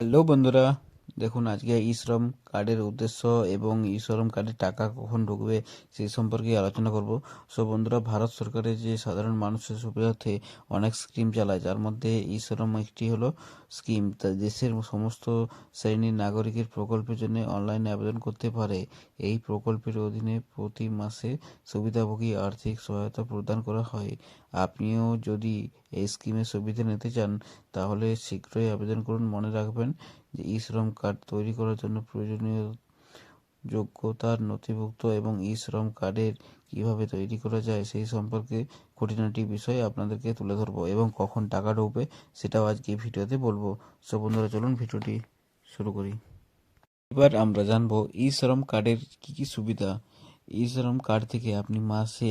Hello বন্ধুরা দেখুন, আজকে ই শ্রম কার্ডের উদ্দেশ্য এবং ই শ্রম কার্ডের টাকা কখন ঢুকবে সেই সম্পর্কে আলোচনা করব। সো বন্ধুরা, ভারত সরকারের যে সাধারণ মানুষের সুবিধার্থে অনেক স্কিম চালায়, যার মধ্যে ই শ্রম একটি হলো স্কিম। তা দেশের সমস্ত শ্রেণির নাগরিকের প্রকল্পের জন্য অনলাইনে আবেদন করতে পারে। এই প্রকল্পের অধীনে প্রতি মাসে সুবিধাভোগী আর্থিক সহায়তা প্রদান করা হয়। আপনিও যদি এই স্কিমের সুবিধা নিতে চান, তাহলে শীঘ্রই আবেদন করুন। মনে রাখবেন যে ই শ্রম কার্ড তৈরি করার জন্য প্রয়োজনীয় যোগ্যতার নথিভুক্ত এবং ই শ্রম কার্ডের কীভাবে তৈরি করা যায় সেই সম্পর্কে খুঁটিনাটি বিষয় আপনাদেরকে তুলে ধরবো এবং কখন টাকা ঢুকবে সেটাও আজকে ভিডিওতে বলব। সো বন্ধুরা, চলুন ভিডিওটি শুরু করি। এবার আমরা জানব ই শ্রম কার্ডের কি কি সুবিধা। ই শ্রম কার্ড থেকে আপনি মাসে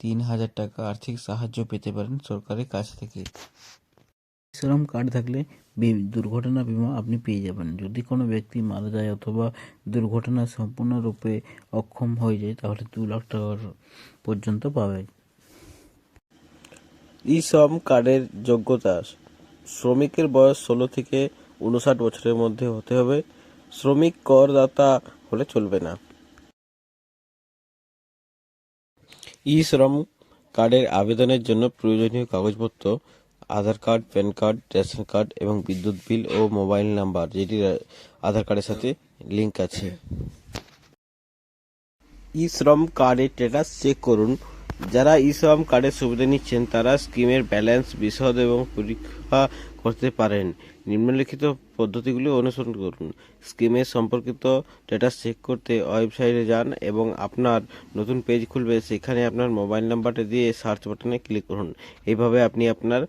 তিন হাজার টাকা আর্থিক সাহায্য পেতে পারেন সরকারের কাছ থেকে। শ্রম কার্ড থাকলে দুর্ঘটনা বিমা আপনি পেয়ে যাবেন। যদি কোনো ব্যক্তি মারা যায় অথবা দুর্ঘটনা সম্পূর্ণরূপে অক্ষম হয়ে যায়, তাহলে দু লাখ টাকার পর্যন্ত পাবে। ই শ্রম কার্ডের যোগ্যতা, শ্রমিকের বয়স ষোলো থেকে উনষাট বছরের মধ্যে হতে হবে। শ্রমিক করদাতা হলে চলবে না। ই শ্রম কার্ডের আবেদনের জন্য প্রয়োজনীয় কাগজপত্র Aadhaar card, PAN card, ration card এবং বিদ্যুৎ বিল ও মোবাইল নাম্বার, যেটি আধার কার্ডের সাথে লিংক আছে। ই শ্রম কার্ডের স্ট্যাটাস চেক করুন। যারা ই শ্রম কার্ডের সুবিধা নিচ্ছেন, তারা স্কিমের ব্যালেন্স বিশদ এবং পরীক্ষা করতে পারেন। নিম্নলিখিত পদ্ধতিগুলি অনুসরণ করুন। স্কিমের সম্পর্কিত স্ট্যাটাস চেক করতে ওয়েবসাইটে যান এবং আপনার নতুন পেজ খুলবে। সেখানে আপনার মোবাইল নাম্বারটা দিয়ে সার্চ বাটনে ক্লিক করুন। এইভাবে আপনি আপনার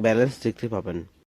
ব্যালেন্স দেখতে পাবেন।